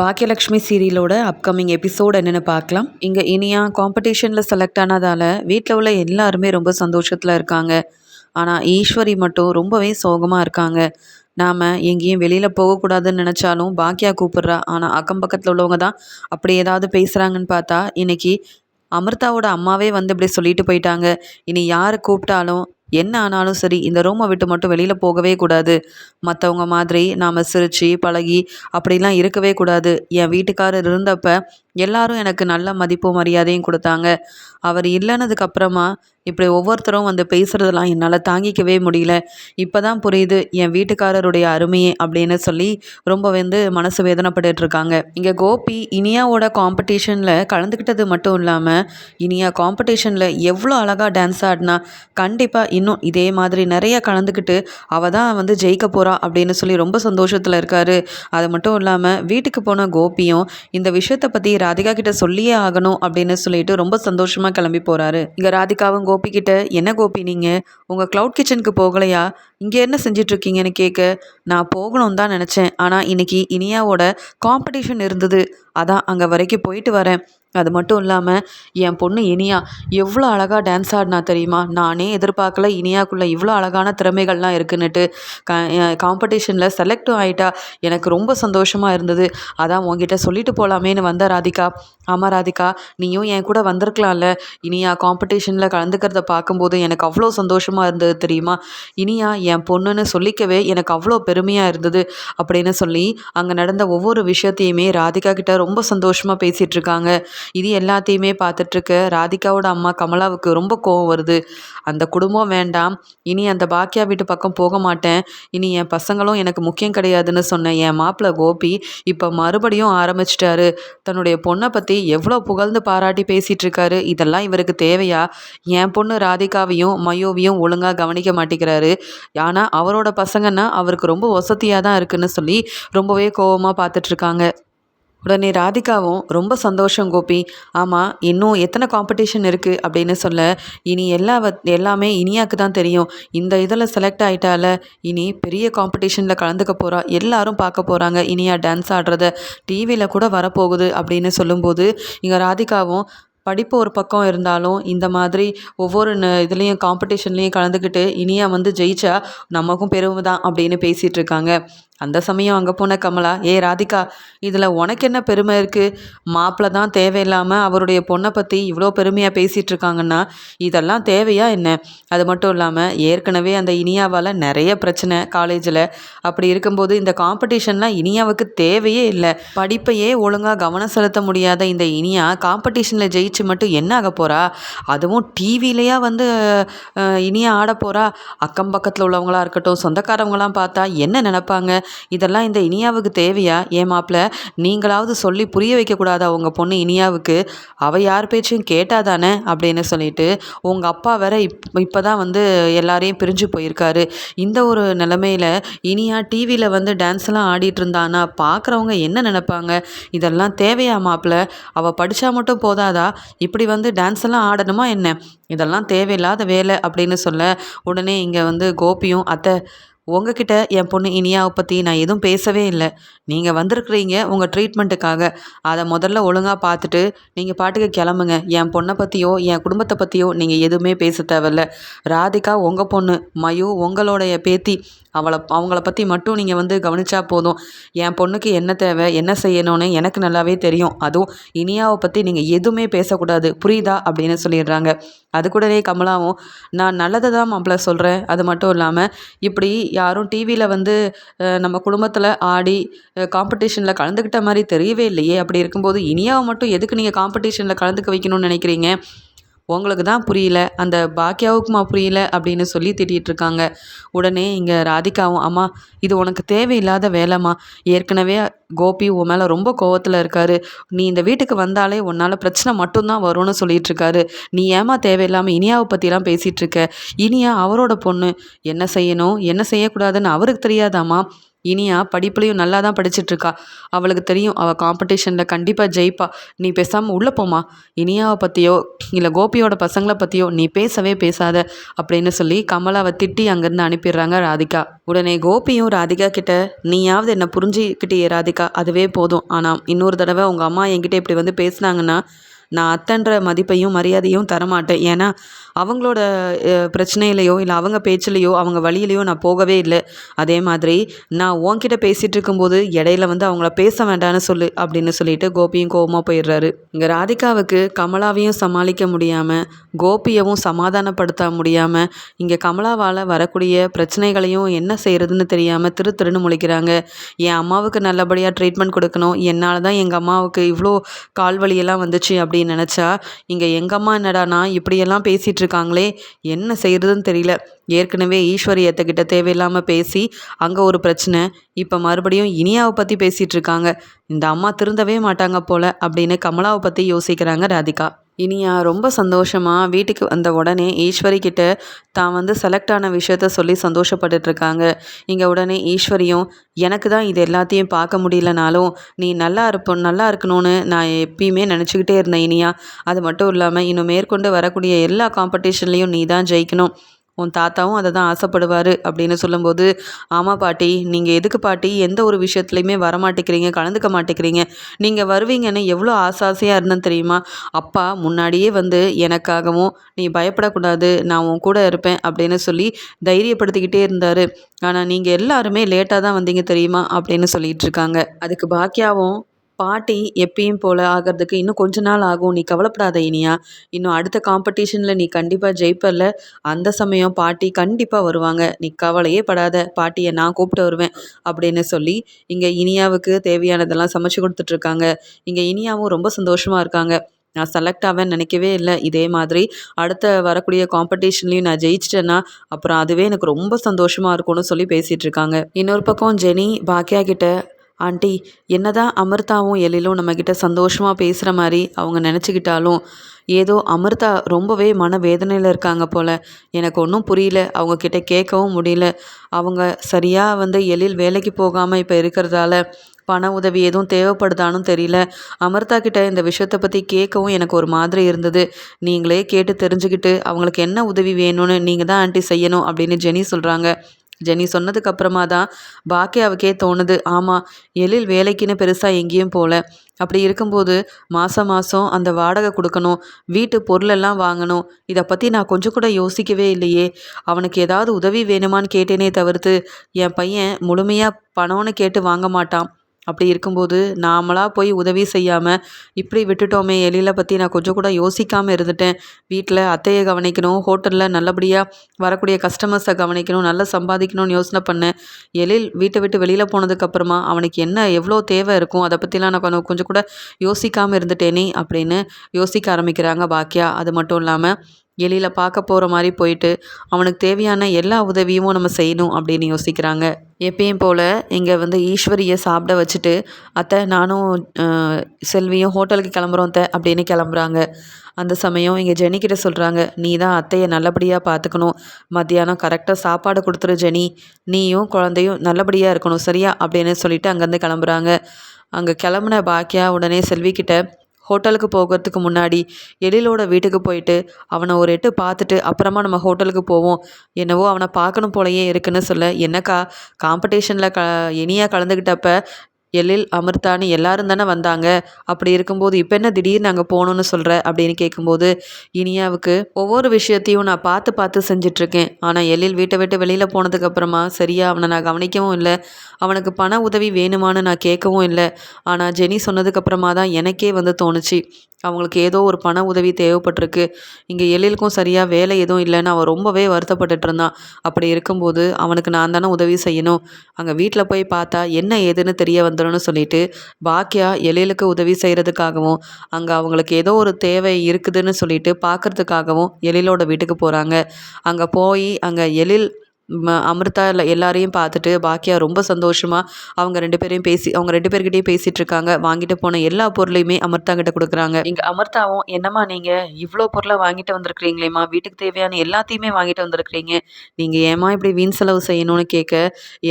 Bhagyalakshmi சீரியலோட upcoming episode என்னென்னு பார்க்கலாம். இங்கே இனியா காம்படிஷனில் செலக்ட் ஆனதால் வீட்டில் உள்ள எல்லாருமே ரொம்ப சந்தோஷத்தில் இருக்காங்க. ஆனால் ஈஸ்வரி மட்டும் ரொம்பவே சோகமாக இருக்காங்க. நாம் எங்கேயும் வெளியில் போகக்கூடாதுன்னு நினச்சாலும் பாக்கியா கூப்பிட்றா. ஆனால் அக்கம் பக்கத்தில் உள்ளவங்க தான் அப்படி ஏதாவது பேசுகிறாங்கன்னு பார்த்தா இன்றைக்கி அமிர்தாவோட அம்மாவே வந்து இப்படி சொல்லிட்டு போயிட்டாங்க. இனி யார் கூப்பிட்டாலும் என்ன ஆனாலும் சரி இந்த ரூமை விட்டு மட்டும் வெளியில் போகவே கூடாது. மற்றவங்க மாதிரி நாம் சிரித்து பழகி அப்படிலாம் இருக்கவே கூடாது. என் வீட்டுக்காரர் இருந்தப்போ எல்லாரும் எனக்கு நல்ல மதிப்பும் மரியாதையும் கொடுத்தாங்க. அவர் இல்லைனதுக்கு அப்புறமா இப்படி ஒவ்வொருத்தரும் வந்து பேசுகிறதெல்லாம் என்னால் தாங்கிக்கவே முடியல. இப்போ தான் புரியுது என் வீட்டுக்காரருடைய அருமையே அப்படின்னு சொல்லி ரொம்ப வந்து மனசு வேதனைப்பட்டு இருக்காங்க. இங்கே கோபி இனியாவோட காம்படிஷனில் கலந்துக்கிட்டது மட்டும் இல்லாமல் இனியா காம்படிஷனில் எவ்வளோ அழகாக டான்ஸ் ஆடினா கண்டிப்பாக இன்னும் இதே மாதிரி நிறைய கலந்துக்கிட்டு அவள் தான் வந்து ஜெயிக்க போகிறா அப்படின்னு சொல்லி ரொம்ப சந்தோஷத்தில் இருக்காரு. அது மட்டும் இல்லாமல் வீட்டுக்கு போன கோபியும் இந்த விஷயத்தை பற்றி ராதிகா கிட்ட சொல்லியே ஆகணும் அப்படின்னு சொல்லிட்டு ரொம்ப சந்தோஷமாக கிளம்பி போகிறாரு இங்கே ராதிகாவும் கோபி கிட்ட என்ன கோபி நீங்கள் உங்கள் க்ளவுட் கிச்சனுக்கு போகலையா? இங்கே என்ன செஞ்சிட்ருக்கீங்கன்னு கேட்க நான் போகணும் தான் நினச்சேன். ஆனால் இன்னைக்கு இனியாவோட காம்படிஷன் இருந்தது. அதான் அங்கே வரைக்கும் போயிட்டு வரேன். அது மட்டும் இல்லாமல் என் பொண்ணு இனியா எவ்வளோ அழகாக டான்ஸ் ஆடினா தெரியுமா? நானே எதிர்பார்க்கல இனியாக்குள்ளே இவ்வளோ அழகான திறமைகள்லாம் இருக்குன்னுட்டு காம்படிஷனில் செலக்டும் ஆகிட்டா எனக்கு ரொம்ப சந்தோஷமாக இருந்தது. அதான் உங்ககிட்ட சொல்லிட்டு போகலாமேன்னு வந்த ராதிகா. ஆமாம் ராதிகா நீயும் என் கூட வந்திருக்கலாம்ல. இனியா காம்படிஷனில் கலந்துக்கிறத பார்க்கும்போது எனக்கு அவ்வளோ சந்தோஷமாக இருந்தது தெரியுமா? இனியா என் பொண்ணுன்னு சொல்லிக்கவே எனக்கு அவ்வளோ பெருமையாக இருந்தது. அப்படின்னு சொல்லி அங்கே நடந்த ஒவ்வொரு விஷயத்தையுமே ராதிகா கிட்ட ரொம்ப சந்தோஷமாக பேசிகிட்டு இருக்காங்க. இது எல்லாத்தையுமே பார்த்துட்ருக்க. ராதிகாவோட அம்மா கமலாவுக்கு ரொம்ப கோவம் வருது. அந்த குடும்பம் வேண்டாம். இனி அந்த பாக்கியா வீட்டு பக்கம் போக மாட்டேன். இனி என் பசங்களும் எனக்கு முக்கியம் கிடையாதுன்னு சொன்ன என் மாப்பிள்ளை கோபி இப்போ மறுபடியும் ஆரம்பிச்சிட்டாரு. தன்னுடைய பொண்ணை பற்றி எவ்வளோ புகழ்ந்து பாராட்டி பேசிகிட்டு இருக்காரு இதெல்லாம் இவருக்கு தேவையா? என் பொண்ணு ராதிகாவையும் மயோவையும் ஒழுங்காக கவனிக்க மாட்டேங்கிறாரு. ஆனால் அவரோட பசங்கன்னா அவருக்கு ரொம்ப வசதியாக தான் இருக்குன்னு சொல்லி ரொம்பவே கோபமாக பார்த்துட்ருக்காங்க. உடனே ராதிகாவும் ரொம்ப சந்தோஷம் கோபி. ஆமாம் இன்னும் எத்தனை காம்படிஷன் இருக்குது அப்படின்னு சொல்ல இனி எல்லா எல்லாமே இனியாக்கு தான் தெரியும். இந்த இதில் செலக்ட் ஆகிட்டால இனி பெரிய காம்படிஷனில் கலந்துக்க போகிறா எல்லாரும் பார்க்க போகிறாங்க இனியா டான்ஸ் ஆடுறத. டிவியில் கூட வரப்போகுது. அப்படின்னு சொல்லும்போது இங்கே ராதிகாவும் படிப்பு ஒரு பக்கம் இருந்தாலும் இந்த மாதிரி ஒவ்வொரு இதுலேயும் காம்படிஷன்லேயும் கலந்துக்கிட்டு இனியா வந்து ஜெயிச்சா நமக்கும் பெருமை தான் அப்படின்னு பேசிகிட்டு இருக்காங்க. அந்த சமயம் அங்கே போன கமலா ஏ ராதிகா இதில் உனக்கு என்ன பெருமை இருக்குது மாப்பிள்ள தான் தேவையில்லாமல் அவருடைய பொண்ணை பற்றி இவ்வளோ பெருமையாக பேசிகிட்டு இருக்காங்கன்னா இதெல்லாம் தேவையா என்ன? அது மட்டும் இல்லாமல் ஏற்கனவே அந்த இனியாவால் நிறைய பிரச்சனை காலேஜில் அப்படி இருக்கும்போது இந்த காம்படிஷன்லாம் இனியாவுக்கு தேவையே இல்லை. படிப்பையே ஒழுங்காக கவனம் செலுத்த முடியாத இந்த இனியா காம்படிஷனில் ஜெயிச்சு மட்டும் என்ன ஆக போகிறா அதுவும் டிவிலையா வந்து இனியா ஆட போகிறா அக்கம் பக்கத்தில் உள்ளவங்களாக இருக்கட்டும் சொந்தக்காரவங்களாம் பார்த்தா என்ன நினப்பாங்க? இதெல்லாம் இந்த இனியாவுக்கு தேவையா? ஏன் மாப்பிள்ள நீங்களாவது சொல்லி புரிய வைக்கக்கூடாதா உங்கள் பொண்ணு இனியாவுக்கு? அவள் யார் பேச்சையும் கேட்டாதானே? அப்படின்னு சொல்லிட்டு உங்கள் அப்பா வேற இப் இப்போ தான் வந்து எல்லாரையும் பிரிஞ்சு போயிருக்காரு. இந்த ஒரு நிலமையில இனியா டிவியில் வந்து டான்ஸ்லாம் ஆடிட்டு இருந்தானா பார்க்குறவங்க என்ன நினைப்பாங்க? இதெல்லாம் தேவையா மாப்பிள்ள அவள் படித்தா மட்டும் போதாதா? இப்படி வந்து டான்ஸ் எல்லாம் ஆடணுமா என்ன? இதெல்லாம் தேவையில்லாத வேலை அப்படின்னு சொல்ல உடனே இங்கே வந்து கோபியும் அத்தை உங்ககிட்ட என் பொண்ணு இனியாவை பற்றி நான் எதுவும் பேசவே இல்லை. நீங்கள் வந்திருக்கிறீங்க உங்கள் ட்ரீட்மெண்ட்டுக்காக அதை முதல்ல ஒழுங்காக பார்த்துட்டு நீங்கள் பாட்டுக்கு கிளம்புங்க. என் பொண்ணை பற்றியோ என் குடும்பத்தை பற்றியோ நீங்கள் எதுவுமே பேச தேவையில்ல. ராதிகா உங்கள் பொண்ணு மயு உங்களுடைய பேத்தி அவளை அவங்கள பற்றி மட்டும் நீங்கள் வந்து கவனித்தா போதும். என் பொண்ணுக்கு என்ன தேவை என்ன செய்யணும்னு எனக்கு நல்லாவே தெரியும். அதுவும் இனியாவை பற்றி நீங்கள் எதுவுமே பேசக்கூடாது. புரியுதா? அப்படின்னு சொல்லிடுறாங்க. அது கூடவே கமலாவும் நான் நல்லதை தான் மாப்பிள்ள சொல்கிறேன் அது மட்டும் இல்லாமல் இப்படி யாரும் டிவியில் வந்து நம்ம குடும்பத்தில் ஆடி காம்படிஷனில் கலந்துக்கிட்ட மாதிரி தெரியவே இல்லையே. அப்படி இருக்கும்போது இனியாவை மட்டும் எதுக்கு நீங்கள் காம்படிஷனில் கலந்துக்க வைக்கணும்னு நினைக்கிறீங்க? உங்களுக்கு தான் புரியல அந்த பாக்கியாவுக்குமா புரியல? அப்படின்னு சொல்லி திட்டிகிட்ருக்காங்க. உடனே இங்கே ராதிகாவும் அம்மா இது உனக்கு தேவையில்லாத வேலைம்மா. ஏற்கனவே கோபி உன் மேலே ரொம்ப கோவத்தில் இருக்காரு. நீ இந்த வீட்டுக்கு வந்தாலே உன்னால் பிரச்சனை மட்டும்தான் வரும்னு சொல்லிட்டு இருக்காரு நீ ஏமா தேவையில்லாமல் இனியாவை பற்றிலாம் பேசிகிட்டு இருக்க இனியா அவரோட பொண்ணு. என்ன செய்யணும்? என்ன செய்யக்கூடாதுன்னு அவருக்கு தெரியாதாம்மா. இனியா படிப்புலையும் நல்லா தான் படிச்சிட்ருக்கா. அவளுக்கு தெரியும் அவள் காம்படிஷனில் கண்டிப்பாக ஜெயிப்பா. நீ பேசாமல் உள்ளே போமா இனியாவை பற்றியோ இல்லை கோபியோட பசங்களை பற்றியோ நீ பேசவே பேசாத அப்படின்னு சொல்லி கமலாவை திட்டி அங்கேருந்து அனுப்பிடுறாங்க ராதிகா. உடனே கோபியும் ராதிகா கிட்ட நீயாவது என்னை புரிஞ்சுக்கிட்டே ராதிகா அதுவே போதும். ஆனால் இன்னொரு தடவை உங்கள் அம்மா என்கிட்ட இப்படி வந்து பேசுனாங்கன்னா நான் அத்தன்ற மதிப்பையும் மரியாதையும் தரமாட்டேன். ஏன்னா அவங்களோட பிரச்சனையிலையோ இல்லை அவங்க பேச்சிலையோ அவங்க வழியிலையோ நான் போகவே இல்லை. அதே மாதிரி நான் உன்கிட்ட பேசிகிட்டு இருக்கும்போது இடையில வந்து அவங்கள பேச வேண்டாம்னு சொல்லு அப்படின்னு சொல்லிட்டு கோபியும் கோபமாக போயிடுறாரு. இங்கே ராதிகாவுக்கு கமலாவையும் சமாளிக்க முடியாமல் கோபியவும் சமாதானப்படுத்த முடியாமல் இங்கே கமலாவால் வரக்கூடிய பிரச்சனைகளையும் என்ன செய்கிறதுன்னு தெரியாமல் திரு திருன்னு முழிக்கிறாங்க. என் அம்மாவுக்கு நல்லபடியாக ட்ரீட்மெண்ட் கொடுக்கணும். என்னால் தான் எங்கள் அம்மாவுக்கு இவ்வளோ கால்வழியெல்லாம் வந்துச்சு அப்படின்னு நினச்சா இங்கே எங்கள் அம்மா என்னடானா இப்படியெல்லாம் பேசிகிட்டு இருக்காங்களே? என்ன செய்கிறதுன்னு தெரியல. ஏற்கனவே ஈஸ்வரியத்துக்கிட்ட தேவையில்லாமல் பேசி அங்கே ஒரு பிரச்சனை. இப்போ மறுபடியும் இனியாவை பற்றி பேசிகிட்டு இருக்காங்க. இந்த அம்மா திருந்தவே மாட்டாங்க போல் அப்படின்னு கமலாவை பற்றி யோசிக்கிறாங்க ராதிகா. இனியா ரொம்ப சந்தோஷமாக வீட்டுக்கு வந்த உடனே ஈஸ்வரி கிட்ட தான் வந்து செலக்ட் ஆன விஷயத்த சொல்லி சந்தோஷப்பட்டுட்ருக்காங்க இங்கே உடனே ஈஸ்வரியும் எனக்கு தான் இது எல்லாத்தையும் பார்க்க முடியலனாலும் நீ நல்லா இருப்ப நல்லா இருக்கணும்னு நான் எப்பயுமே நினச்சிக்கிட்டே இருந்தேன் இனியா. அது மட்டும் இல்லாமல் இன்னும் மேற்கொண்டு வரக்கூடிய எல்லா காம்படிஷன்லேயும் நீ தான் ஜெயிக்கணும். உன் தாத்தாவும் அதை தான் ஆசைப்படுவார் அப்படின்னு சொல்லும்போது ஆமாம் பாட்டி நீங்கள் எதுக்கு பாட்டி எந்த ஒரு விஷயத்துலையுமே வரமாட்டேங்கிறீங்க கலந்துக்க மாட்டேங்கிறீங்க. நீங்கள் வருவீங்கன்னு எவ்வளோ ஆசை ஆசையாக இருந்தேன்னு தெரியுமா? அப்பா முன்னாடியே வந்து எனக்காகவும் நீ பயப்படக்கூடாது நான் உன் கூட இருப்பேன் அப்படின்னு சொல்லி தைரியப்படுத்திக்கிட்டே இருந்தார். ஆனால் நீங்கள் எல்லாருமே லேட்டாக தான் வந்தீங்க தெரியுமா? அப்படின்னு சொல்லிட்டு இருக்காங்க. அதுக்கு பாக்கியாவும் பாட்டி எப்பயும் போல் ஆகிறதுக்கு இன்னும் கொஞ்ச நாள் ஆகும். நீ கவலைப்படாத இனியா. இன்னும் அடுத்த காம்படிஷனில் நீ கண்டிப்பாக ஜெயிப்பல்ல. அந்த சமயம் பாட்டி கண்டிப்பாக வருவாங்க. நீ கவலையே படாத. பாட்டியை நான் கூப்பிட்டு வருவேன் அப்படின்னு சொல்லி இங்கே இனியாவுக்கு தேவையானதெல்லாம் சமைச்சு கொடுத்துட்ருக்காங்க இங்கே இனியாவும் ரொம்ப சந்தோஷமாக இருக்காங்க. நான் செலக்ட் ஆவேன்னு நினைக்கவே இல்லை. இதே மாதிரி அடுத்த வரக்கூடிய காம்படிஷன்லேயும் நான் ஜெயிச்சிட்டேன்னா அப்புறம் அதுவே எனக்கு ரொம்ப சந்தோஷமாக இருக்கும்னு சொல்லி பேசிகிட்டு இருக்காங்க. இன்னொரு பக்கம் ஜெனி பாக்கியா கிட்ட ஆண்டி என்னதான் அமிர்தாவும் எழிலும் நம்மக்கிட்ட சந்தோஷமாக பேசுகிற மாதிரி அவங்க நினச்சிக்கிட்டாலும் ஏதோ அமிர்தா ரொம்பவே மன வேதனையில் இருக்காங்க போல். எனக்கு ஒன்றும் புரியல. அவங்கக்கிட்ட கேட்கவும் முடியல. அவங்க சரியாக வந்து எழில் வேலைக்கு போகாமல் இப்போ இருக்கிறதால பண உதவி எதுவும் தேவைப்படுதான்னு தெரியல. அமிர்தா கிட்ட இந்த விஷயத்தை பற்றி கேட்கவும் எனக்கு ஒரு மாதிரி இருந்தது. நீங்களே கேட்டு தெரிஞ்சுக்கிட்டு அவங்களுக்கு என்ன உதவி வேணும்னு நீங்கள் தான் ஆண்டி செய்யணும் அப்படின்னு ஜெனி சொல்கிறாங்க ஜெனி சொன்னதுக்கு அப்புறமா தான் பாக்கியாவுக்கே தோணுது. ஆமாம் எழில் வேலைக்குன்னு பெருசாக எங்கேயும் போகல அப்படி இருக்கும்போது மாதம் மாதம் அந்த வாடகை கொடுக்கணும் வீட்டு பொருளெல்லாம் வாங்கணும். இதை பற்றி நான் கொஞ்சம் கூட யோசிக்கவே இல்லையே. அவனுக்கு ஏதாவது உதவி வேணுமான்னு கேட்டேனே தவிர்த்து என் பையன் முழுமையாக பணம்னு கேட்டு வாங்க மாட்டான். அப்படி இருக்கும்போது நாமளாக போய் உதவி செய்யாமல் இப்படி விட்டுட்டோமே எழில பற்றி நான் கொஞ்சம் கூட யோசிக்காமல் இருந்துட்டேன். வீட்டில் அத்தையை கவனிக்கணும் ஹோட்டலில் நல்லபடியாக வரக்கூடிய கஸ்டமர்ஸை கவனிக்கணும் நல்லா சம்பாதிக்கணும்னு யோசனை பண்ணேன். எழில் வீட்டை விட்டு வெளியில் போனதுக்கப்புறமா அவனுக்கு என்ன எவ்வளோ தேவை இருக்கும் அதை பற்றிலாம் நான் கொஞ்சம் கூட யோசிக்காமல் இருந்துட்டேனே அப்படின்னு யோசிக்க ஆரம்பிக்கிறாங்க பாக்கியா. அது மட்டும் இல்லாமல் எலியில் பார்க்க போகிற மாதிரி போயிட்டு அவனுக்கு தேவையான எல்லா உதவியும் நம்ம செய்யணும் அப்படின்னு யோசிக்கிறாங்க. எப்பயும் போல் இங்கே வந்து ஈஸ்வரியை சாப்பிட வச்சுட்டு அத்தை நானும் செல்வியும் ஹோட்டலுக்கு கிளம்புறோம் அத்தை அப்படின்னு கிளம்புறாங்க. அந்த சமயம் இங்கே ஜெனிக்கிட்ட சொல்கிறாங்க நீ தான் அத்தையை நல்லபடியாக பார்த்துக்கணும். மத்தியானம் கரெக்டாக சாப்பாடு கொடுத்துரு ஜெனி. நீயும் குழந்தையும் நல்லபடியாக இருக்கணும் சரியா? அப்படின்னு சொல்லிட்டு அங்கேருந்து கிளம்புறாங்க. அங்கே கிளம்புன பாக்கியா உடனே செல்விக்கிட்ட ஹோட்டலுக்கு போகிறதுக்கு முன்னாடி எழிலோட வீட்டுக்கு போயிட்டு அவனை ஒரு எட்டு பார்த்துட்டு அப்புறமா நம்ம ஹோட்டலுக்கு போவோம். என்னவோ அவனை பார்க்கணும் போலயே இருக்குன்னு சொல்ல என்னக்கா காம்படிஷனில் க இனியாக கலந்துக்கிட்டப்ப எழில் அமிர்தான்னு எல்லாரும் தானே வந்தாங்க. அப்படி இருக்கும்போது இப்போ என்ன திடீர்னு அங்கே போகணுன்னு சொல்கிற அப்படின்னு கேட்கும்போது இனியாவுக்கு ஒவ்வொரு விஷயத்தையும் நான் பார்த்து பார்த்து செஞ்சிட்ருக்கேன். ஆனால் எழில் வீட்டை விட்டு வெளியில் போனதுக்கப்புறமா சரியாக அவனை நான் கவனிக்கவும் இல்லை. அவனுக்கு பண உதவி வேணுமான்னு நான் கேட்கவும் இல்லை. ஆனால் ஜெனி சொன்னதுக்கப்புறமா தான் எனக்கே வந்து தோணுச்சு. அவங்களுக்கு ஏதோ ஒரு பண உதவி தேவைப்பட்டிருக்கு. இங்கே எழிலுக்கும் சரியாக வேலை எதுவும் இல்லைன்னு அவன் ரொம்பவே வருத்தப்பட்டுட்டு இருந்தான் அப்படி இருக்கும்போது அவனுக்கு நான் தானே உதவி செய்யணும். அங்கே வீட்டில் போய் பார்த்தா என்ன ஏதுன்னு தெரிய வந்துடும்னு சொல்லிட்டு பாக்கியா எழிலுக்கு உதவி செய்கிறதுக்காகவும் அங்கே அவங்களுக்கு ஏதோ ஒரு தேவை இருக்குதுன்னு சொல்லிட்டு பார்க்குறதுக்காகவும் எழிலோட வீட்டுக்கு போகிறாங்க அங்கே போய் அங்கே எழில் அமிர்தா இல்ல எல்லாரையும் பார்த்துட்டு பாக்கியா ரொம்ப சந்தோஷமாக அவங்க ரெண்டு பேரையும் பேசி அவங்க ரெண்டு பேர்கிட்டையும் பேசிட்டு இருக்காங்க. வாங்கிட்டு போன எல்லா பொருளையுமே அமிர்தா கிட்ட கொடுக்குறாங்க. இங்கே அமிர்தாவும் என்னம்மா நீங்கள் இவ்வளோ பொருளை வாங்கிட்டு வந்திருக்கிறீங்களேம்மா. வீட்டுக்கு தேவையான எல்லாத்தையுமே வாங்கிட்டு வந்திருக்கிறீங்க. நீங்கள் ஏமா இப்படி வீண் செலவு செய்யணும்னு கேட்க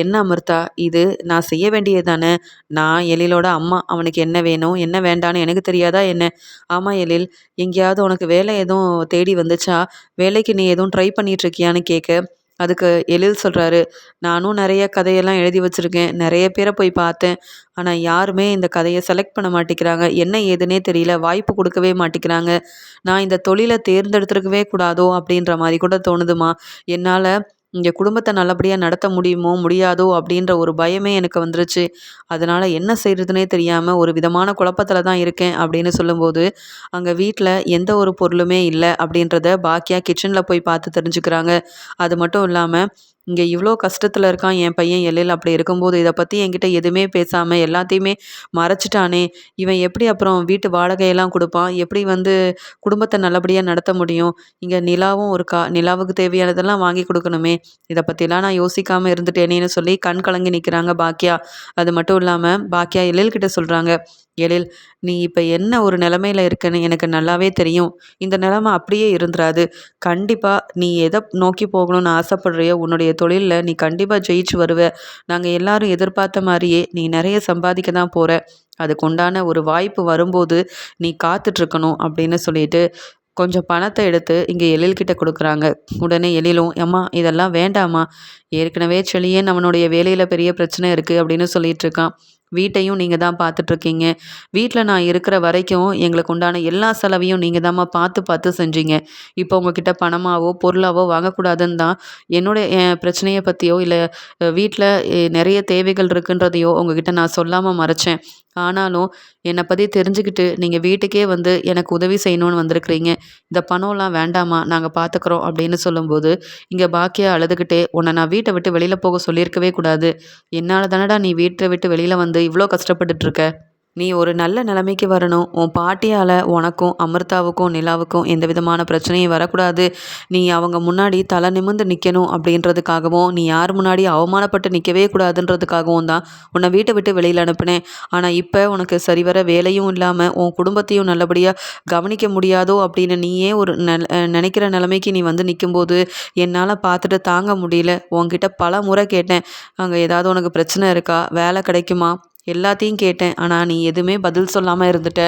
என்ன அமிர்தா? இது நான் செய்ய வேண்டியது தானே? நான் எழிலோட அம்மா அவனுக்கு என்ன வேணும்? என்ன வேண்டான்னு எனக்கு தெரியாதா என்ன? ஆமாம் எழில் எங்கேயாவது உனக்கு வேலை எதுவும் தேடி வந்துச்சா? வேலைக்கு நீ எதுவும் ட்ரை பண்ணிட்டு இருக்கியான்னு கேட்க அதுக்கு எழில் சொல்கிறாரு நானும் நிறைய கதையெல்லாம் எழுதி வச்சுருக்கேன். நிறைய பேரை போய் பார்த்தேன். ஆனால் யாருமே இந்த கதையை செலக்ட் பண்ண மாட்டேங்கிறாங்க. என்ன ஏதுன்னே தெரியல. வாய்ப்பு கொடுக்கவே மாட்டேங்கிறாங்க. நான் இந்த தொழிலை தேர்ந்தெடுத்துருக்கவே கூடாதோ? அப்படின்ற மாதிரி கூட தோணுதுமா. என்னால் இங்கே குடும்பத்தை நல்லபடியாக நடத்த முடியுமோ முடியாதோ அப்படின்ற ஒரு பயமே எனக்கு வந்துருச்சு. அதனால் என்ன செய்கிறதுனே தெரியாமல் ஒரு விதமான குழப்பத்தில் தான் இருக்கேன் அப்படின்னு சொல்லும்போது அங்கே வீட்டில் எந்த ஒரு பொருளுமே இல்லை அப்படின்றத பாக்கியா கிச்சனில் போய் பார்த்து தெரிஞ்சுக்கிறாங்க. அது மட்டும் இல்லாமல் இங்கே இவ்வளோ கஷ்டத்தில் இருக்கான் என் பையன் எல்லையில் அப்படி இருக்கும்போது இதை பற்றி என்கிட்ட எதுவுமே பேசாமல் எல்லாத்தையுமே மறைச்சிட்டானே. இவன் எப்படி அப்புறம் வீட்டு வாடகையெல்லாம் கொடுப்பான்? எப்படி வந்து குடும்பத்தை நல்லபடியாக நடத்த முடியும்? இங்கே நிலாவும் இருக்கா? நிலாவுக்கு தேவையானதெல்லாம் வாங்கி கொடுக்கணுமே. இதை பற்றிலாம் நான் யோசிக்காமல் இருந்துட்டேனேன்னு சொல்லி கண் கலங்கி நிற்கிறாங்க பாக்கியா அது மட்டும் இல்லாமல் பாக்கியா எழில்கிட்ட சொல்கிறாங்க எழில் நீ இப்போ என்ன ஒரு நிலமையில இருக்கன்னு எனக்கு நல்லாவே தெரியும். இந்த நிலமை அப்படியே இருந்துராது. கண்டிப்பாக நீ எதை நோக்கி போகணும்னு ஆசைப்படுறியோ உன்னுடைய தொழிலில் நீ கண்டிப்பாக ஜெயிச்சு வருவ. நாங்கள் எல்லாரும் எதிர்பார்த்த மாதிரியே நீ நிறைய சம்பாதிக்க தான் போகிற அதுக்குண்டான ஒரு வாய்ப்பு வரும்போது நீ காத்துட்ருக்கணும் அப்படின்னு சொல்லிட்டு கொஞ்சம் பணத்தை எடுத்து இங்கே எழில்கிட்ட கொடுக்குறாங்க. உடனே எழிலும் அம்மா இதெல்லாம் வேண்டாமா ஏற்கனவே செளியன் அவனுடைய வேலையில் பெரிய பிரச்சனை இருக்குது அப்படின்னு சொல்லிட்டு இருக்கான். வீட்டையும் நீங்கள் தான் பார்த்துட்ருக்கீங்க. வீட்டில் நான் இருக்கிற வரைக்கும் எங்களுக்கு உண்டான எல்லா செலவையும் நீங்கள் தாம்மா பார்த்து பார்த்து செஞ்சீங்க. இப்போ உங்ககிட்ட பணமாவோ பொருளாவோ வாங்கக்கூடாதுன்னு தான் என்னுடைய என் பிரச்சனையை பற்றியோ இல்லை வீட்டில் நிறைய தேவைகள் இருக்குன்றதையோ உங்ககிட்ட நான் சொல்லாமல் மறைச்சேன். ஆனாலும் என்னை பற்றி தெரிஞ்சுக்கிட்டு நீங்கள் வீட்டுக்கே வந்து எனக்கு உதவி செய்யணும்னு வந்திருக்கிறீங்க. இந்த பணம்லாம் வேண்டாமா? நாங்கள் பார்த்துக்குறோம் அப்படின்னு சொல்லும்போது இங்கே பாக்கியா அழுதுகிட்டே உன்னை நான் வீட்டை விட்டு வெளியில் போக சொல்லியிருக்கவே கூடாது. என்னால் தானடா நீ வீட்டை விட்டு வெளியில் வந்து இவ்வளோ கஷ்டப்பட்டுட்ருக்க நீ ஒரு நல்ல நிலைமைக்கு வரணும். உன் பாட்டியால் உனக்கும் அமிர்தாவுக்கும் நிலாவுக்கும் எந்த விதமான பிரச்சனையும் வரக்கூடாது. நீ அவங்க முன்னாடி தலை நிமிர்ந்து நிற்கணும் அப்படின்றதுக்காகவும் நீ யார் முன்னாடி அவமானப்பட்டு நிற்கவே கூடாதுன்றதுக்காகவும் தான் உன்னை வீட்டை விட்டு வெளியில் அனுப்பினேன். ஆனால் இப்போ உனக்கு சரிவர வேலையும் இல்லாமல் உன் குடும்பத்தையும் நல்லபடியாக கவனிக்க முடியாதோ அப்படின்னு நீயே ஒரு நினைக்கிற நிலைமைக்கு நீ வந்து நிற்கும்போது என்னால் பார்த்துட்டு தாங்க முடியல. உன்கிட்ட பல முறை கேட்டேன். அங்கே ஏதாவது உனக்கு பிரச்சனை இருக்கா? வேலை கிடைக்குமா? எல்லாத்தையும் கேட்டேன். ஆனால் நீ எதுவுமே பதில் சொல்லாமல் இருந்துட்ட.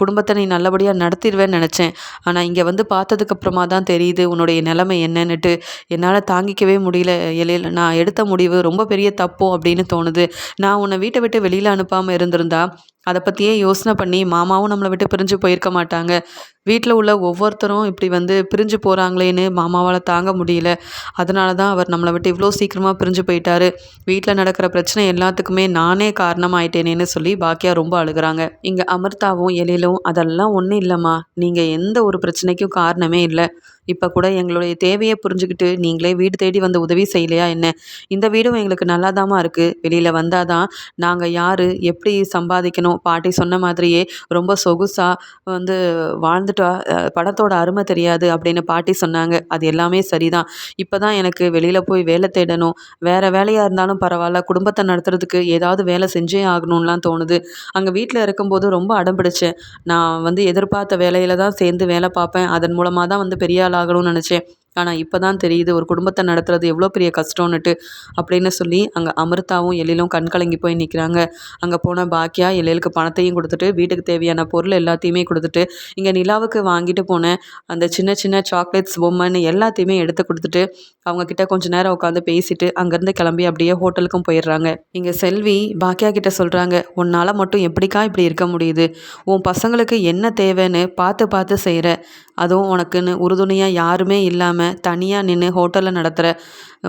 குடும்பத்தை நீ நல்லபடியாக நடத்திடுவேன்னு நினச்சேன். ஆனால் இங்கே வந்து பார்த்ததுக்கப்புறமா தான் தெரியுது உன்னுடைய நிலைமை என்னன்னுட்டு. என்னால் தாங்கிக்கவே முடியல எழில். நான் எடுத்த முடிவு ரொம்ப பெரிய தப்போ அப்படின்னு தோணுது. நான் உன்னை வீட்டை விட்டு வெளியில் அனுப்பாமல் இருந்திருந்தா அதை பற்றியே யோசனை பண்ணி மாமாவும் நம்மளை விட்டு பிரிஞ்சு போயிருக்க மாட்டாங்க. வீட்டில் உள்ள ஒவ்வொருத்தரும் இப்படி வந்து பிரிஞ்சு போகிறாங்களேன்னு மாமாவால் தாங்க முடியல. அதனால தான் அவர் நம்மளை விட்டு இவ்வளோ சீக்கிரமாக பிரிஞ்சு போயிட்டாரு. வீட்டில் நடக்கிற பிரச்சனை எல்லாத்துக்குமே நானே காரணம் ஆயிட்டேனேன்னு சொல்லி பாக்கியா ரொம்ப அழுகிறாங்க. இங்கே அமிர்தாவும் எழிலும் அதெல்லாம் ஒன்றும் இல்லைம்மா. நீங்கள் எந்த ஒரு பிரச்சனைக்கும் காரணமே இல்லை. இப்போ கூட எங்களுடைய தேவையை புரிஞ்சுக்கிட்டு நீங்களே வீடு தேடி வந்து உதவி செய்யலையா என்ன? இந்த வீடும் எங்களுக்கு நல்லாதாம்மா இருக்குது வெளியில் வந்தால் தான் நாங்கள் யார் எப்படி சம்பாதிக்கணும்? பாட்டி சொன்ன மாதிரியே ரொம்ப சொகுசாக வந்து வாழ்ந்துட்டா படத்தோட அருமை தெரியாது அப்படின்னு பாட்டி சொன்னாங்க. அது எல்லாமே சரிதான். இப்போ தான் எனக்கு வெளியில் போய் வேலை தேடணும். வேறு வேலையாக இருந்தாலும் பரவாயில்ல. குடும்பத்தை நடத்துறதுக்கு ஏதாவது வேலை செஞ்சே ஆகணும்லாம் தோணுது. அங்கே வீட்டில் இருக்கும்போது ரொம்ப அடம் பிடிச்சேன். நான் வந்து எதிர்பார்த்த வேலையில் தான் சேர்ந்து வேலை பார்ப்பேன். அதன் மூலமாக தான் வந்து பெரிய ஆளாகணும்னு நினச்சேன். ஆனால் இப்போ தான் தெரியுது ஒரு குடும்பத்தை நடத்துறது எவ்வளோ பெரிய கஷ்டம்னுட்டு அப்படின்னு சொல்லி அங்கே அமிர்தாவும் எழிலும் கண் கலங்கி போய் நிற்கிறாங்க அங்கே போன பாக்கியா எழிலுக்கு பணத்தையும் கொடுத்துட்டு வீட்டுக்கு தேவையான பொருள் எல்லாத்தையுமே கொடுத்துட்டு இங்கே நிலாவுக்கு வாங்கிட்டு போன அந்த சின்ன சின்ன சாக்லேட்ஸ் பொம்மைன்னு எல்லாத்தையுமே எடுத்து கொடுத்துட்டு அவங்கக்கிட்ட கொஞ்சம் நேரம் உட்காந்து பேசிட்டு அங்கேருந்து கிளம்பி அப்படியே ஹோட்டலுக்கும் போயிடுறாங்க. இங்கே செல்வி பாக்கியா கிட்ட சொல்கிறாங்க உன்னால் மட்டும் எப்படிக்கா இப்படி இருக்க முடியுது? உன் பசங்களுக்கு என்ன தேவைன்னு பார்த்து பார்த்து செய்கிற அதுவும் உனக்குன்னு உறுதுணையாக யாருமே இல்லாமல் தனியாக நின்று ஹோட்டலில் நடத்துகிற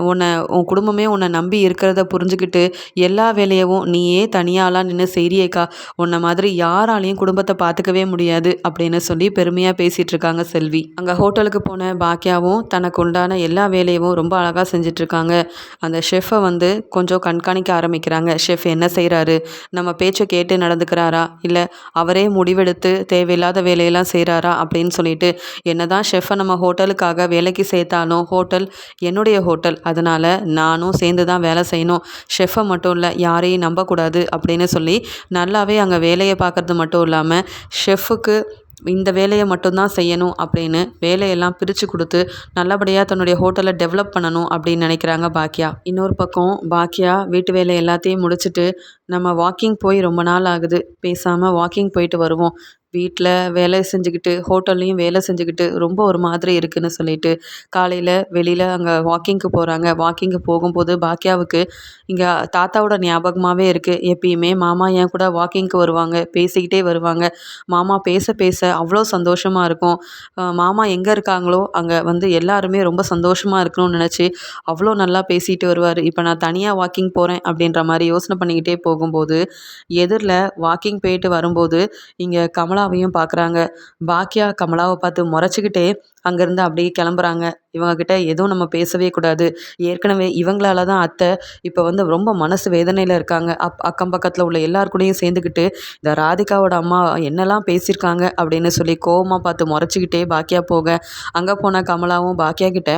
உன்னை உன் குடும்பமே உன்னை நம்பி இருக்கிறத புரிஞ்சுக்கிட்டு எல்லா வேலையவும் நீயே தனியாலாம் நின்று செய்கிறியேக்கா உன்னை மாதிரி யாராலையும் குடும்பத்தை பார்த்துக்கவே முடியாது அப்படின்னு சொல்லி பெருமையாக பேசிகிட்டு இருக்காங்க செல்வி. அங்கே ஹோட்டலுக்கு போன பாக்கியாவும் தனக்கு உண்டான எல்லா வேலையவும் ரொம்ப அழகாக செஞ்சிட்ருக்காங்க அந்த ஷெஃபை வந்து கொஞ்சம் கண்காணிக்க ஆரம்பிக்கிறாங்க. ஷெஃப் என்ன செய்கிறாரு நம்ம பேச்சை கேட்டு நடந்துக்கிறாரா? இல்லை அவரே முடிவெடுத்து தேவையில்லாத வேலையெல்லாம் செய்கிறாரா அப்படின்னு சொல்லிட்டு என்ன தான் ஷெஃப்பை நம்ம ஹோட்டலுக்காக வேலைக்கு வேலைக்கு சேர்த்தாலும் ஹோட்டல் என்னுடைய ஹோட்டல். அதனால் நானும் சேர்ந்து தான் வேலை செய்யணும். ஷெஃபை மட்டும் இல்லை யாரையும் நம்பக்கூடாது அப்படின்னு சொல்லி நல்லாவே அங்கே வேலையை பார்க்குறது மட்டும் இல்லாமல் ஷெஃபுக்கு இந்த வேலையை மட்டும்தான் செய்யணும் அப்படின்னு வேலையெல்லாம் பிரித்து கொடுத்து நல்லபடியாக தன்னுடைய ஹோட்டலை டெவலப் பண்ணணும் அப்படின்னு நினைக்கிறாங்க பாக்கியா இன்னொரு பக்கம் பாக்கியா வீட்டு வேலை எல்லாத்தையும் முடிச்சுட்டு நம்ம வாக்கிங் போய் ரொம்ப நாள் ஆகுது. பேசாமல் வாக்கிங் போயிட்டு வருவோம். வீட்டில் வேலை செஞ்சுக்கிட்டு ஹோட்டல்லையும் வேலை செஞ்சுக்கிட்டு ரொம்ப ஒரு மாதிரி இருக்குதுன்னு சொல்லிட்டு காலையில் வெளியில் அங்கே வாக்கிங்க்கு போகிறாங்க வாக்கிங்க்கு போகும்போது பாக்கியாவுக்கு இங்கே தாத்தாவோட ஞாபகமாகவே இருக்குது எப்பயுமே மாமா என் கூட வாக்கிங்க்கு வருவாங்க? பேசிக்கிட்டே வருவாங்க. மாமா பேச பேச அவ்வளோ சந்தோஷமாக இருக்கும். மாமா எங்கே இருக்காங்களோ அங்கே வந்து எல்லாருமே ரொம்ப சந்தோஷமாக இருக்கணும்னு நினச்சி அவ்வளோ நல்லா பேசிட்டு வருவார். இப்போ நான் தனியாக வாக்கிங் போகிறேன் அப்படின்ற மாதிரி யோசனை பண்ணிக்கிட்டே போகும்போது எதிரில் வாக்கிங் போயிட்டு வரும்போது இங்கே கமலா கமலாவையும் பார்க்குறாங்க பாக்கியா கமலாவை பார்த்து முறைச்சிக்கிட்டே அங்கேருந்து அப்படியே கிளம்புறாங்க. இவங்கக்கிட்ட எதுவும் நம்ம பேசவே கூடாது. ஏற்கனவே இவங்களால தான் அத்தை இப்போ வந்து ரொம்ப மனசு வேதனையில் இருக்காங்க. அப் அக்கம் பக்கத்தில் உள்ள எல்லார் கூடயும் சேர்ந்துக்கிட்டு இந்த ராதிகாவோட அம்மா என்னெல்லாம் பேசியிருக்காங்க? அப்படின்னு சொல்லி கோவமாக பார்த்து முறைச்சிக்கிட்டே பாக்கியா போக. அங்கே போன கமலாவும் பாக்கியா கிட்ட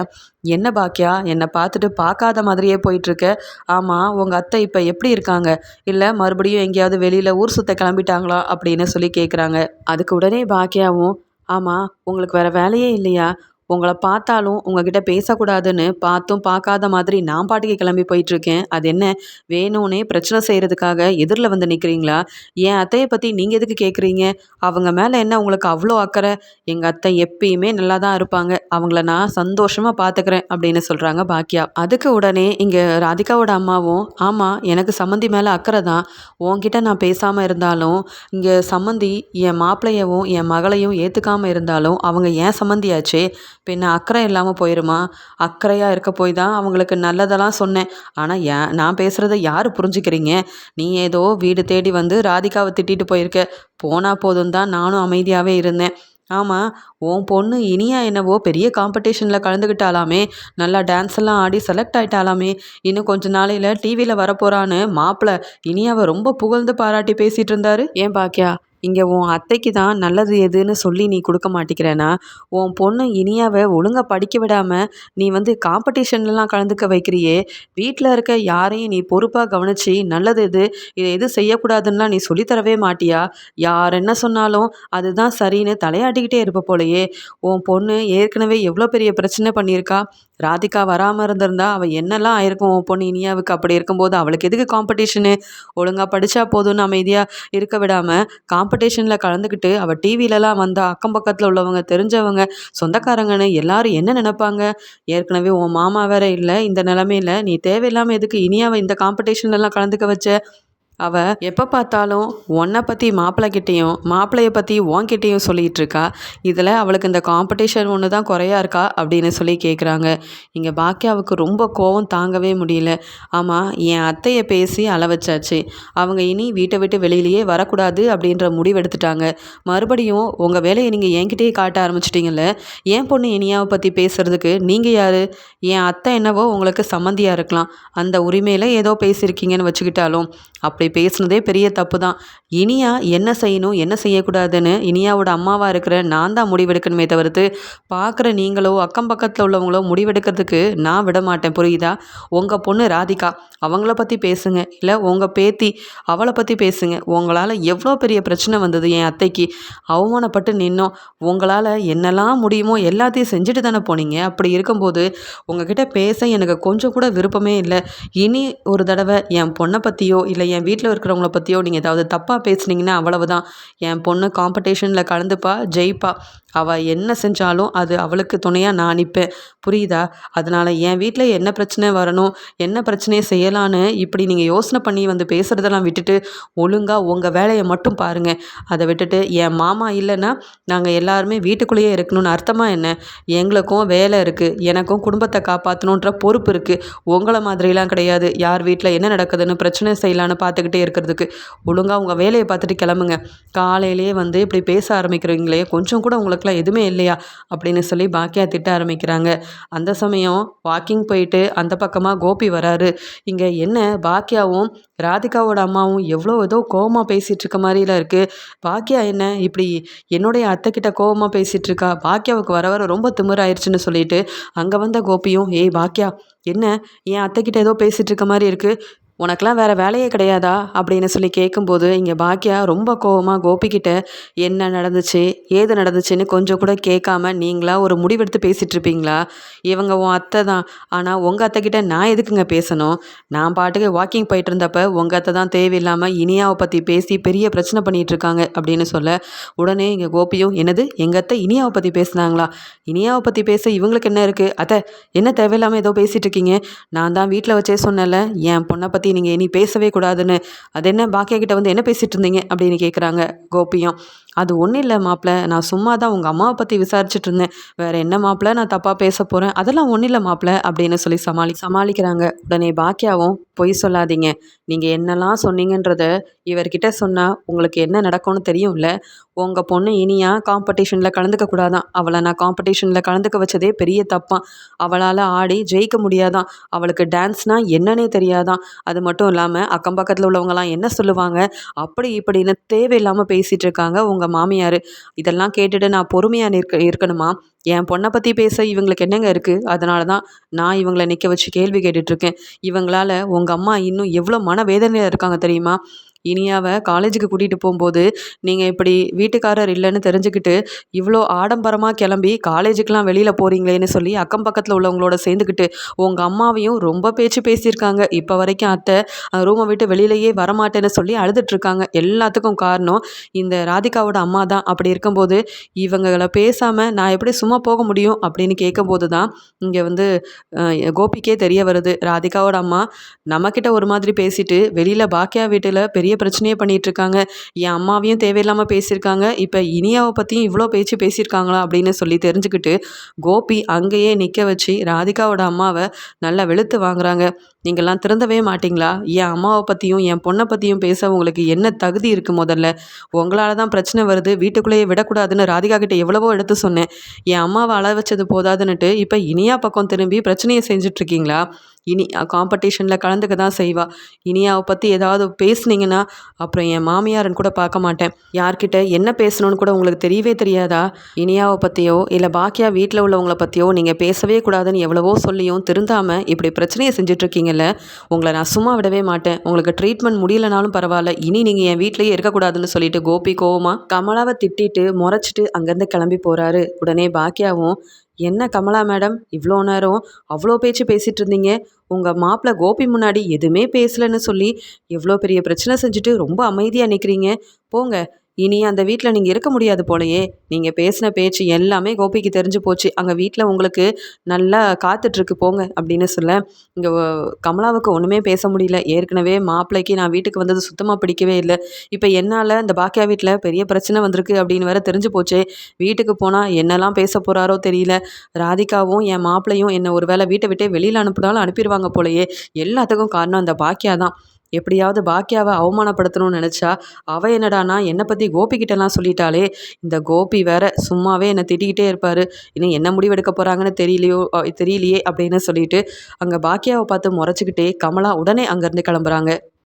என்ன பாக்கியா என்னை பார்த்துட்டு பார்க்காத மாதிரியே போயிட்டுருக்க. ஆமாம் உங்கள் அத்தை இப்போ எப்படி இருக்காங்க? இல்லை மறுபடியும் எங்கேயாவது வெளியில் ஊர் சுத்த கிளம்பிட்டாங்களா? அப்படின்னு சொல்லி கேட்குறாங்க அதுக்கு உடனே பாக்கியாவும் ஆமாம் உங்களுக்கு வேறு வேலையே இல்லையா? உங்களை பார்த்தாலும் உங்ககிட்ட பேசக்கூடாதுன்னு பார்த்தும் பார்க்காத மாதிரி நான் பாட்டுக்கு கிளம்பி போயிட்டுருக்கேன். அது என்ன? வேணும்னே பிரச்சனை செய்கிறதுக்காக எதிரில் வந்து நிற்கிறீங்களா என் அத்தையை பற்றி நீங்கள் எதுக்கு கேட்குறீங்க அவங்க மேலே என்ன உங்களுக்கு அவ்வளோ அக்கறை? எங்கள் அத்தை எப்பயுமே நல்லா தான் இருப்பாங்க. அவங்கள நான் சந்தோஷமாக பார்த்துக்கிறேன் அப்படின்னு சொல்கிறாங்க பாக்கியா. அதுக்கு உடனே இங்கே ராதிகாவோட அம்மாவும் ஆமாம் எனக்கு சம்மந்தி மேலே அக்கறை தான். உன்கிட்ட நான் பேசாமல் இருந்தாலும் இங்கே சம்மந்தி என் மாப்பிள்ளையவும் என் மகளையும் ஏற்றுக்காமல் இருந்தாலும் அவங்க ஏன் சம்மந்தியாச்சே? பின்ன அக்கறை இல்லாமல் போயிடுமா அக்கறையாக இருக்க போய் தான் அவங்களுக்கு நல்லதெல்லாம் சொன்னேன். ஆனால் ஏன் நான் பேசுகிறத யார் புரிஞ்சுக்கிறீங்க? நீ ஏதோ வீடு தேடி வந்து ராதிகாவை திட்டிட்டு போயிருக்க. போனால் போதும் தான் நானும் அமைதியாகவே இருந்தேன். ஆமாம் உன் பொண்ணு இனியா என்னவோ பெரிய காம்படிஷனில் கலந்துக்கிட்டாலாமே நல்லா டான்ஸ் எல்லாம் ஆடி செலக்ட் ஆகிட்டாலாமே இன்னும் கொஞ்ச நாளையில் டிவியில் வரப்போகிறான்னு மாப்பிள்ளை இனியாவை ரொம்ப புகழ்ந்து பாராட்டி பேசிகிட்டு இருந்தாரு. ஏன் பாக்கியா? இங்கே உன் அத்தைக்கு தான் நல்லது எதுன்னு சொல்லி நீ கொடுக்க மாட்டேங்கிறேன்னா உன் பொண்ணு இனியாவை ஒழுங்காக படிக்க விடாமல் நீ வந்து காம்படிஷன்லலாம் கலந்துக்க வைக்கிறியே? வீட்டில் இருக்க யாரையும் நீ பொறுப்பாக கவனித்து நல்லது எது இதை எது செய்யக்கூடாதுன்னா நீ சொல்லித்தரவே மாட்டியா? யார் என்ன சொன்னாலும் அதுதான் சரின்னு தலையாட்டிக்கிட்டே இருப்ப போலையே. உன் பொண்ணு ஏற்கனவே எவ்வளோ பெரிய பிரச்சனை பண்ணியிருக்கா? ராதிகா வராமல் இருந்திருந்தா அவள் என்னெல்லாம் ஆயிருக்கும்? உன் பொண்ணு இனியாவுக்கு அப்படி இருக்கும்போது அவளுக்கு எதுக்கு காம்படிஷனு ஒழுங்காக படித்தா போதும்னு அமைதியாக இருக்க விடாமல் காம்படிஷனில் கலந்துக்கிட்டு அவள் டிவிலலாம் வந்தால் அக்கம் பக்கத்தில் உள்ளவங்க தெரிஞ்சவங்க சொந்தக்காரங்கன்னு எல்லாரும் என்ன நினைப்பாங்க? ஏற்கனவே உன் மாமா வேற இல்லை இந்த நிலமையில நீ தேவையில்லாமல் எதுக்கு இனியாவை இந்த காம்படிஷன்லலாம் கலந்துக்க வச்ச? அவள் எப்போ பார்த்தாலும் உன்னை பற்றி மாப்பிள்ளைக்கிட்டேயும் மாப்பிள்ளைய பற்றி உன்கிட்டேயும் சொல்லிகிட்டு இருக்கா. இதில் அவளுக்கு இந்த காம்படிஷன் ஒன்று தான் குறையா இருக்கா அப்படின்னு சொல்லி கேட்குறாங்க இங்கே பாக்கியாவுக்கு ரொம்ப கோவம் தாங்கவே முடியல. ஆமாம் என் அத்தையை பேசி அளவச்சாச்சு அவங்க இனி வீட்டை விட்டு வெளியிலேயே வரக்கூடாது அப்படின்ற முடிவு எடுத்துட்டாங்க. மறுபடியும் உங்கள் வேலையை நீங்கள் என்கிட்டயே காட்ட ஆரம்பிச்சிட்டிங்கல்ல? என் பொண்ணு இனியாவை பற்றி பேசுகிறதுக்கு நீங்கள் யார்? என் அத்தை என்னவோ உங்களுக்கு சம்மந்தியாக இருக்கலாம். அந்த உரிமையில் ஏதோ பேசியிருக்கீங்கன்னு வச்சுக்கிட்டாலும் அப்படி பேசினதே பேசுனதே பெரிய தப்பு தான் இனியா என்ன செய்யணும் என்ன செய்யக்கூடாதுன்னு இனியாவோட அம்மாவாக இருக்கிற நான் தான் முடிவெடுக்கணுமே தவிர்த்து பார்க்குற நீங்களோ அக்கம் பக்கத்தில் உள்ளவங்களோ முடிவெடுக்கிறதுக்கு நான் விட மாட்டேன் புரியுதா? உங்கள் பொண்ணு ராதிகா அவங்கள பற்றி பேசுங்க. இல்லை உங்கள் பேத்தி அவளை பற்றி பேசுங்க. உங்களால் எவ்வளோ பெரிய பிரச்சனை வந்தது என் அத்தைக்கு? அவமானப்பட்டு நின்னோம். உங்களால் என்னெல்லாம் முடியுமோ எல்லாத்தையும் செஞ்சுட்டு தானே போனீங்க? அப்படி இருக்கும்போது உங்ககிட்ட பேச எனக்கு கொஞ்சம் கூட விருப்பமே இல்லை. இனி ஒரு தடவை என் பொண்ணை பற்றியோ இல்லை என் வீட்டில் இருக்கிறவங்கள பற்றியோ நீங்கள் ஏதாவது தப்பாக பேசுனீங்கன்னா அவ்வளவுதான். என் பொண்ணு காம்படிஷனில் கலந்துப்பா ஜெயிப்பா. அவள் என்ன செஞ்சாலும் அது அவளுக்கு துணையாக நான் நிற்பேன் புரியுதா? அதனால் என் வீட்டில் என்ன பிரச்சனை வரணும் என்ன பிரச்சனையை செய்யலான்னு இப்படி நீங்கள் யோசனை பண்ணி வந்து பேசுகிறதெல்லாம் விட்டுட்டு ஒழுங்காக உங்கள் வேலையை மட்டும் பாருங்கள் அதை விட்டுட்டு என் மாமா இல்லைன்னா நாங்கள் எல்லாருமே வீட்டுக்குள்ளேயே இருக்கணும்னு அர்த்தமாக என்ன? எங்களுக்கும் வேலை இருக்குது எனக்கும் குடும்பத்தை காப்பாற்றணுன்ற பொறுப்பு இருக்குது உங்களை மாதிரிலாம் கிடையாது. யார் வீட்டில் என்ன நடக்குதுன்னு பிரச்சனை செய்யலான்னு பார்த்துக்கிட்டே இருக்கிறதுக்கு. ஒழுங்காக உங்கள் வேலையை பார்த்துட்டு கிளம்புங்க. காலையிலேயே வந்து இப்படி பேச ஆரம்பிக்கிறவங்களே கொஞ்சம் கூட உங்களுக்கு ஒர்க்லாம் எதுவுமே இல்லையா? அப்படின்னு சொல்லி பாக்கியா திட்ட ஆரம்பிக்கிறாங்க. அந்த சமயம் வாக்கிங் போயிட்டு அந்த பக்கமாக கோபி வராரு. இங்கே என்ன பாக்கியாவும் ராதிகாவோட அம்மாவும் எவ்வளோ ஏதோ கோவமாக பேசிகிட்டு இருக்க. மாதிரிலாம் இருக்குது பாக்கியா என்ன இப்படி என்னுடைய அத்தைக்கிட்ட கோவமாக பேசிகிட்டு இருக்கா பாக்கியாவுக்கு வர வர ரொம்ப திமிராயிருச்சுன்னு சொல்லிட்டு அங்கே வந்த கோபியும் ஏய் பாக்கியா என்ன? என் அத்தைக்கிட்ட ஏதோ பேசிகிட்டு இருக்க மாதிரி இருக்குது உனக்கெல்லாம் வேறு வேலையே கிடையாதா? அப்படின்னு சொல்லி கேட்கும்போது இங்கே பாக்கியா ரொம்ப கோவமாக கோபிக்கிட்ட என்ன நடந்துச்சு? ஏது நடந்துச்சுன்னு கொஞ்சம் கூட கேட்காம நீங்களா ஒரு முடிவெடுத்து பேசிகிட்டு இருப்பீங்களா இவங்க உன் அத்தை தான். ஆனால் உங்கள் அத்தைக்கிட்ட நான் எதுக்குங்க பேசணும்? நான் பாட்டுக்கு வாக்கிங் போயிட்டு இருந்தப்ப உங்கள் அத்தை தான் தேவையில்லாமல் இனியாவை பற்றி பேசி பெரிய பிரச்சனை பண்ணிகிட்டு இருக்காங்க அப்படின்னு சொல்ல உடனே இங்கே கோபியும் என்னது? எங்கள் அத்தை இனியாவை பற்றி பேசுனாங்களா? இனியாவை பற்றி பேச இவங்களுக்கு என்ன இருக்குது அத்தை என்ன தேவையில்லாமல் ஏதோ பேசிகிட்டு இருக்கீங்க நான் தான் வீட்டில் வச்சே சொன்னல என் பொண்ணை பற்றி பற்றி நீங்கள் இனி பேசவே கூடாதுன்னு. அது என்ன பாக்கியா கிட்ட வந்து என்ன பேசிகிட்டு இருந்தீங்க அப்படின்னு கேட்குறாங்க கோபியும். அது ஒன்றும் இல்லை மாப்பிள்ள நான் சும்மா தான் உங்கள் அம்மாவை பற்றி விசாரிச்சுட்டு இருந்தேன். வேறு என்ன மாப்பிள்ள நான் தப்பாக பேச போகிறேன் அதெல்லாம் ஒன்றும் இல்லை மாப்பிள்ள அப்படின்னு சொல்லி சமாளி சமாளிக்கிறாங்க. உடனே பாக்கியாவும் பொய் சொல்லாதீங்க. நீங்கள் என்னெல்லாம் சொன்னீங்கன்றத இவர்கிட்ட சொன்னால் உங்களுக்கு என்ன நடக்கும்னு தெரியும்ல? உங்கள் பொண்ணு இனியா காம்படிஷனில் கலந்துக்க கூடாதான். அவளை நான் காம்படிஷனில் கலந்துக்க வச்சதே பெரிய தப்பான் அவளால் ஆடி ஜெயிக்க முடியாதான். அவளுக்கு டான்ஸ்னால் என்னன்னே தெரியாதான். அது மட்டும் இல்லாமல் அக்கம் பக்கத்தில் உள்ளவங்கலாம் என்ன சொல்லுவாங்க? அப்படி இப்படின்னு தேவையில்லாமல் பேசிகிட்டு இருக்காங்க. உங்கள் மாமியார்? இதெல்லாம் கேட்டுட்டு நான் பொறுமையாக நிற்க இருக்கணுமா? என் பொண்ணை பற்றி பேச இவங்களுக்கு என்னங்க இருக்குது அதனால தான் நான் இவங்களை நிற்க வச்சு கேள்வி கேட்டுட்ருக்கேன் இவங்களால் உங்கள் அம்மா இன்னும் எவ்வளோ மன வேதனையில் இருக்காங்க தெரியுமா? இனியாவை காலேஜுக்கு கூட்டிகிட்டு போகும்போது நீங்கள் இப்படி வீட்டுக்காரர் இல்லைன்னு தெரிஞ்சுக்கிட்டு இவ்வளோ ஆடம்பரமாக கிளம்பி காலேஜுக்கெலாம் வெளியில் போகிறீங்களேன்னு சொல்லி அக்கம் பக்கத்தில் உள்ளவங்களோட சேர்ந்துக்கிட்டு உங்கள் அம்மாவையும் ரொம்ப பேச்சு பேசியிருக்காங்க. இப்போ வரைக்கும் அத்தை ரூமை விட்டு வெளியிலேயே வரமாட்டேன்னு சொல்லி அழுதுட்ருக்காங்க எல்லாத்துக்கும் காரணம் இந்த ராதிகாவோட அம்மா தான். அப்படி இருக்கும்போது இவங்களை பேசாமல் நான் எப்படி சும்மா போக முடியும்? அப்படின்னு கேட்கும்போது தான் இங்கே வந்து கோபிக்கே தெரிய வருது. ராதிகாவோட அம்மா நம்மக்கிட்ட ஒரு மாதிரி பேசிட்டு வெளியில் பாக்கியா வீட்டில் பெரிய பிரச்சனையே பண்ணிகிட்ருக்காங்க என் அம்மாவையும் தேவையில்லாமல் பேசியிருக்காங்க. இப்போ இனியாவை பற்றியும் இவ்வளோ பேச்சு பேசியிருக்காங்களா அப்படின்னு சொல்லி தெரிஞ்சுக்கிட்டு கோபி அங்கேயே நிற்க வச்சு ராதிகாவோட அம்மாவை நல்லா வெளுத்து வாங்குறாங்க. நீங்கள்லாம் திறந்தவே மாட்டிங்களா? என் அம்மாவை பற்றியும் என் பொண்ணை பற்றியும் பேச உங்களுக்கு என்ன தகுதி இருக்குது முதல்ல? உங்களால் தான் பிரச்சனை வருது வீட்டுக்குள்ளேயே விடக்கூடாதுன்னு ராதிகா கிட்டே எவ்வளவோ எடுத்து சொன்னேன். என் அம்மாவை அள வச்சது போதாதுன்னுட்டு இப்போ இனியா பக்கம் திரும்பி பிரச்சனையை செஞ்சிட்ருக்கீங்களா இனி காம்படிஷனில் கலந்துக்க தான் செய்வா. இனியாவை பற்றி ஏதாவது பேசுனீங்கன்னா அப்புறம் என் மாமியாரன் கூட பார்க்க மாட்டேன். யார்கிட்ட என்ன பேசணும்னு கூட உங்களுக்கு தெரியவே தெரியாதா? இனியாவை பற்றியோ இல்லை பாக்கியா வீட்டில் உள்ளவங்களை பற்றியோ நீங்கள் பேசவே கூடாதுன்னு எவ்வளவோ சொல்லியும் திருந்தாமல் இப்படி பிரச்சனையை இல்லை. உங்களை நான் சும்மா விடவே மாட்டேன். உங்களுக்கு ட்ரீட்மெண்ட் முடியலனாலும் பரவாயில்ல. இனி நீங்கள் என் வீட்லேயே இருக்கக்கூடாதுன்னு சொல்லிட்டு கோபி கோவமாக கமலாவை திட்டிட்டு முறைச்சிட்டு அங்கேருந்து கிளம்பி போகிறாரு உடனே பாக்கியாவும் என்ன கமலா மேடம்? இவ்வளோ நேரம் அவ்வளோ பேச்சு பேசிகிட்டு இருந்தீங்க. உங்கள் மாப்பிள்ளை கோபி முன்னாடி எதுவுமே பேசலைன்னு சொல்லி எவ்வளோ பெரிய பிரச்சனை செஞ்சுட்டு ரொம்ப அமைதியாக நிற்கிறீங்க போங்க. இனி அந்த வீட்டில் நீங்கள் இருக்க முடியாது போலையே. நீங்கள் பேசின பேச்சு எல்லாமே கோபிக்கு தெரிஞ்சு போச்சு. அங்கே வீட்டில் உங்களுக்கு நல்லா காத்துட்ருக்கு போங்க அப்படின்னு சொல்ல இங்கே கமலாவுக்கு ஒன்றுமே பேச முடியல. ஏற்கனவே மாப்பிள்ளைக்கு நான் வீட்டுக்கு வந்தது சுத்தமாக பிடிக்கவே இல்லை. இப்போ என்னால் இந்த பாக்கியா வீட்டில் பெரிய பிரச்சனை வந்திருக்கு அப்படின்னு வேற தெரிஞ்சு போச்சே. வீட்டுக்கு போனால் என்னெல்லாம் பேச போகிறாரோ தெரியல. ராதிகாவும் என் மாப்பிள்ளையும் என்னை ஒரு வேளை வீட்டை விட்டே வெளியில் அனுப்பினாலும் அனுப்பிடுவாங்க போலையே. எல்லாத்துக்கும் காரணம் அந்த பாக்கியா தான். எப்படியாவது பாக்கியாவை அவமானப்படுத்தணும்னு நினச்சா அவள் என்னடானா என்னை பற்றி கோபிக்கிட்டலாம் சொல்லிட்டாலே இந்த கோபி வேற சும்மாவே என்னை திட்டிக்கிட்டே இருப்பார். இன்னும் என்ன முடிவெடுக்க போகிறாங்கன்னு தெரியலையோ தெரியலையே அப்படின்னு சொல்லிட்டு அங்கே பாக்கியாவை பார்த்து முறைச்சிக்கிட்டே கமலா உடனே அங்கேருந்து கிளம்புறாங்க.